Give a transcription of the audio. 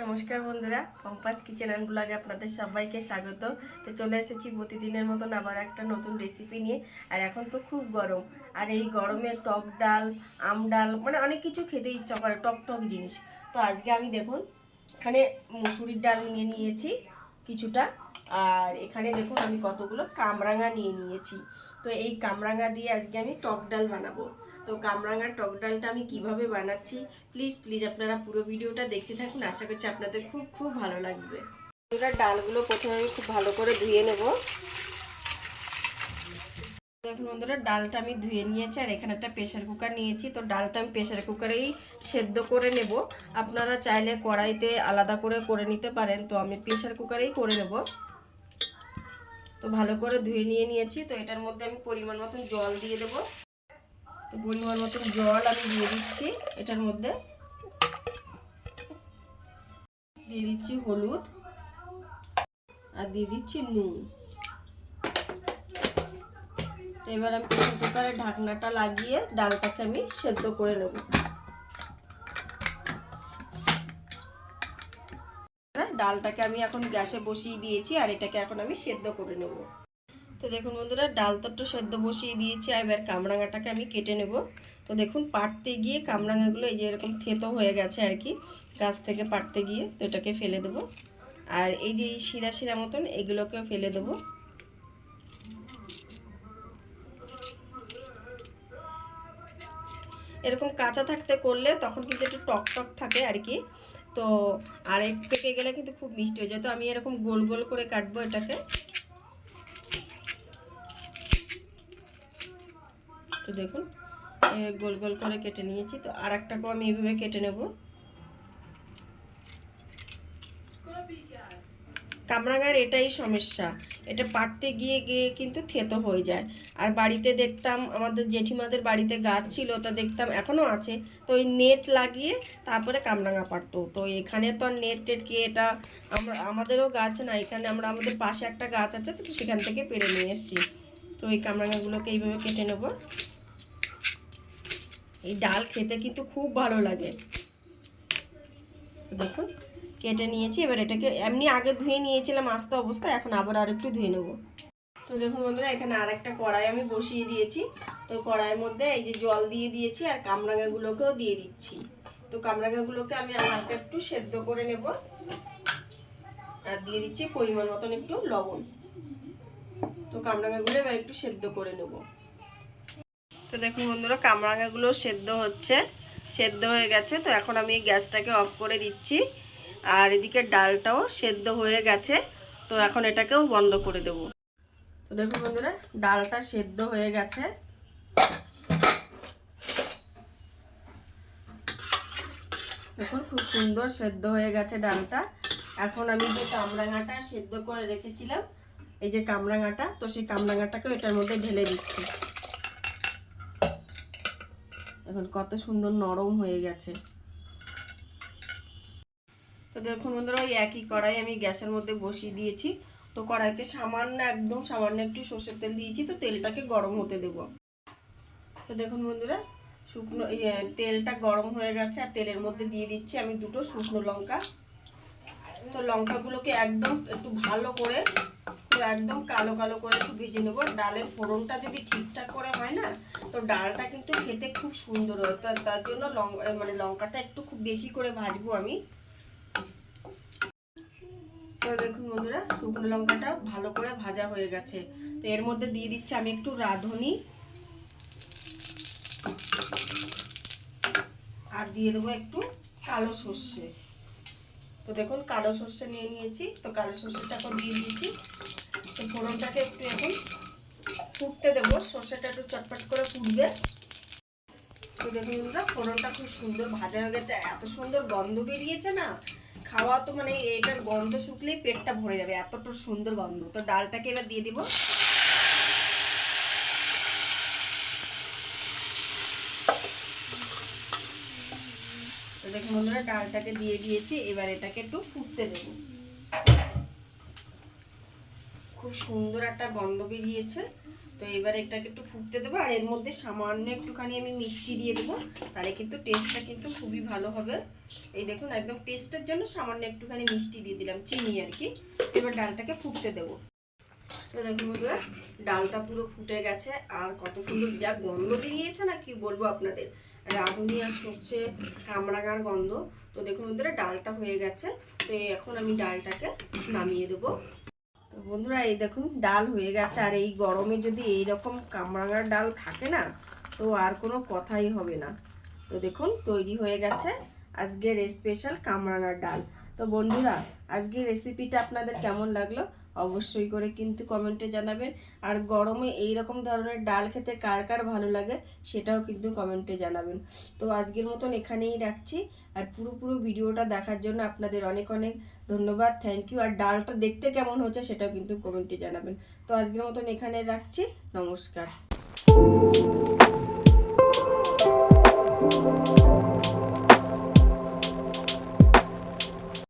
নমস্কার বন্ধুরা, compass kitchen and ব্লগে আপনাদের সবাইকে স্বাগত। তো চলে এসেছি প্রতিদিনের মতন আবার একটা নতুন রেসিপি নিয়ে। আর এখন তো খুব গরম। আর এই গরমে টক ডাল, আম ডাল মানে অনেক কিছু খেতে ইচ্ছা করে, টক টক জিনিস। তো আজকে আমি দেখুন, এখানে মুসুরির ডাল নিয়ে নিয়েছি কিছুটা। আর এখানে দেখুন আমি কতগুলো কামরাঙা নিয়ে নিয়েছি। তো এই কামরাঙা দিয়ে আজকে আমি টক ডাল বানাবো। তো কামরাঙার টক ডালটা আমি কীভাবে বানাচ্ছি প্লিজ প্লিজ আপনারা পুরো ভিডিওটা দেখতে থাকুন। আশা করছি আপনাদের খুব খুব ভালো লাগবে। এবার ডালগুলো প্রথমে আমি খুব ভালো করে ধুয়ে নেব। দেখুন বন্ধুরা, ডালটা আমি ধুয়ে নিয়েছি আর এখানে একটা প্রেশার কুকার নিয়েছি। তো ডালটা আমি প্রেশার কুকারেই সেদ্ধ করে নেব। আপনারা চাইলে কড়াইতে আলাদা করে করে নিতে পারেন। তো আমি প্রেশার কুকারেই করে নেব। তো ভালো করে ধুয়ে নিয়ে নিয়েছি। তো এটার মধ্যে আমি পরিমাণ মতন জল দিয়ে দেবো। তো পরিমাণ মতন জল আমি দিয়ে দিচ্ছি এটার মধ্যে। দিয়ে দিচ্ছি হলুদ আর দিয়ে দিচ্ছি নুন। তো এবার আমি প্রেসার কুকারের ঢাকনাটা লাগিয়ে ডালটাকে আমি সেদ্ধ করে নেব। ডালটাকে আমি এখন গ্যাসে বসিয়ে দিয়েছি আর এটাকে এখন আমি সেদ্ধ করে নেব। তো দেখুন বন্ধুরা, ডাল তো সেদ্ধ বসিয়ে দিয়েছি, এবার কামরাঙাটাকে আমি কেটে নেব। তো দেখুন পাটতে গিয়ে কামরাঙাগুলো এই যে এরকম থেতো হয়ে গেছে আর কি, গাছ থেকে পাটতে গিয়ে, তো এটাকে ফেলে দেবো। আর এই যে শিরা শিরা মতন এগুলোকেও ফেলে দেবো। এরকম কাঁচা থাকতে করলে তখন কিন্তু একটু টক টক থাকে আর কি। তো আর এক পেকে গেলে কিন্তু খুব মিষ্টি হয়ে যায়। তো আমি এরকম গোল গোল করে কাটবো এটাকে। তো দেখুন গোল গোল করে কেটে নিয়েছি। তো আর একটাকেও আমি এইভাবে কেটে নেব। কামরাঙার এটাই সমস্যা। এটা পাকতে গিয়ে গিয়ে কিন্তু থেতো হয়ে যায়। আর বাড়িতে দেখতাম আমাদের জেঠিমাদের বাড়িতে গাছ ছিল, তা দেখতাম এখনও আছে। তো ওই নেট লাগিয়ে তারপরে কামরাঙা পারতো তো এখানে তো আর নেট টেট কি এটা আমরা, আমাদেরও গাছ না, এখানে আমরা আমাদের পাশে একটা গাছ আছে, তো সেখান থেকে পেরে নিয়ে এসেছি। তো এই কামরাঙাগুলোকে এইভাবে কেটে নেব। এই ডাল খেতে কিন্তু খুব ভালো লাগে। দেখুন, কেটে নিয়েছি, এবার এটাকে এমনি আগে ধুয়ে নিয়েছিলাম আস্তে অবস্থায়, এখন আবার আর একটু ধুয়ে নেব। তো দেখুন বন্ধুরা, এখানে আর একটা কড়াই আমি বসিয়ে দিয়েছি। তো কড়াইয়ের মধ্যে এই যে জল দিয়ে দিয়েছি আর কামরাঙাগুলোকেও দিয়ে দিচ্ছি। তো কামরাঙাগুলোকে আমি হালকা একটু সেদ্ধ করে নেব। আর দিয়ে দিচ্ছি পরিমাণ মতন একটু লবণ। তো কামরাঙাগুলো এবার একটু সেদ্ধ করে নেব। তো দেখুন বন্ধুরা, কামরাঙাগুলো সেদ্ধ হচ্ছে। সেদ্ধ হয়ে গেছে, তো এখন আমি গ্যাসটাকে অফ করে দিচ্ছি। আর এদিকে ডালটাও সেদ্ধ হয়ে গেছে, তো এখন এটাকেও বন্ধ করে দেব। তো দেখুন বন্ধুরা, ডালটা সেদ্ধ হয়ে গেছে। দেখুন, খুব সুন্দর সেদ্ধ হয়ে গেছে ডালটা। এখন আমি যে কামরাঙাটা সেদ্ধ করে রেখেছিলাম, এই যে কামরাঙাটা, তো সেই কামরাঙাটাকেও এটার মধ্যে ঢেলে দিচ্ছি। এখন কত সুন্দর নরম হয়ে গেছে। তো দেখুন বন্ধুরা, ওই একই কড়াই আমি গ্যাসের মধ্যে বসিয়ে দিয়েছি। তো কড়াইতে সামান্য, একদম সামান্য একটু সর্ষের তেল দিয়েছি, তো তেলটাকে গরম হতে দেব। তো দেখুন বন্ধুরা, শুকনো তেলটা গরম হয়ে গেছে, আর তেলের মধ্যে দিয়ে দিচ্ছি আমি দুটো শুকনো লঙ্কা। তো লঙ্কাগুলোকে একদম একটু ভালো করে, একদম কালো কালো করে একটু ভেজে নেব। ডালের ফোড়নটা যদি ঠিকঠাক করে হয় না তো ডালটা কিন্তু খেতে খুব সুন্দর হয়। তার জন্য লঙ্কা মানে লঙ্কাটা একটু খুব বেশি করে ভাজবো আমি। তো দেখুন বন্ধুরা, শুকনো লঙ্কাটা ভালো করে ভাজা হয়ে গেছে। তো এর মধ্যে দিয়ে দিচ্ছি আমি একটু রাঁধুনি। আর দিয়ে দেবো একটু কালো সর্ষে। তো দেখুন কালো সর্ষে নিয়ে নিয়েছি। তো কালো সর্ষেটাকে দিয়ে দিয়েছি। তো ফোড়নটাকে একটু এখন ফুটতে দেবো, সর্ষেটা একটু চটপট করে ফুটবে। তো দেখুন বন্ধুরা ফোড়নটা খুব সুন্দর ভাজা হয়ে গেছে। এত সুন্দর গন্ধ বেরিয়েছে না, খাওয়া তো মানে এটার গন্ধ শুকলেই পেটটা ভরে যাবে, এতটা সুন্দর গন্ধ। তো ডালটাকে এবার দিয়ে দিব। দেখুন বন্ধুরা, ডালটাকে দিয়ে দিয়েছি, এবার এটাকে একটু ফুটতে দেব। খুব সুন্দর একটা গন্ধ বেরিয়েছে। তো এবার এটাকে একটু ফুটতে দেবো, আর এর মধ্যে সামান্য একটুখানি আমি মিষ্টি দিয়ে দেবো। তাহলে কিন্তু টেস্টটা কিন্তু খুবই ভালো হবে। এই দেখুন, একদম টেস্টের জন্য সামান্য একটুখানি মিষ্টি দিয়ে দিলাম, চিনি আর কি। এবার ডালটাকে ফুটতে দেবো। তো দেখুন বন্ধুরা, ডালটা পুরো ফুটে গেছে, আর কত সুন্দর যা গন্ধ বেরিয়েছে না, কি বলব আপনাদের? রাঁধুনি আর সর্ষে কামরাঙার গন্ধ। তো দেখুন বন্ধুরা, ডালটা হয়ে গেছে। তো এখন আমি ডালটাকে নামিয়ে দেবো। তো বন্ধুরা, এই দেখুন, ডাল হয়ে গেছে। আর এই গরমে যদি এই রকম কামরাঙার ডাল থাকে না, তো আর কোনো কথাই হবে না। তো দেখুন, তৈরি হয়ে গেছে আজকের স্পেশাল কামরাঙার ডাল। তো বন্ধুরা, আজকের রেসিপিটা আপনাদের কেমন লাগল? অবশ্যই করে কিন্তু কমেন্টে জানাবেন। আর গরমে এই রকম ধরনের ডাল খেতে কার কার ভালো লাগে সেটাও কিন্তু কমেন্টে জানাবেন। তো আজকের মতন এখানেই রাখছি। আর পুরো ভিডিওটা দেখার জন্য আপনাদের অনেক অনেক ধন্যবাদ। থ্যাংক ইউ আর ডালটা দেখতে কেমন হচ্ছে সেটাও কিন্তু কমেন্টে জানাবেন। তো আজকের মতন এখানে রাখছি। নমস্কার।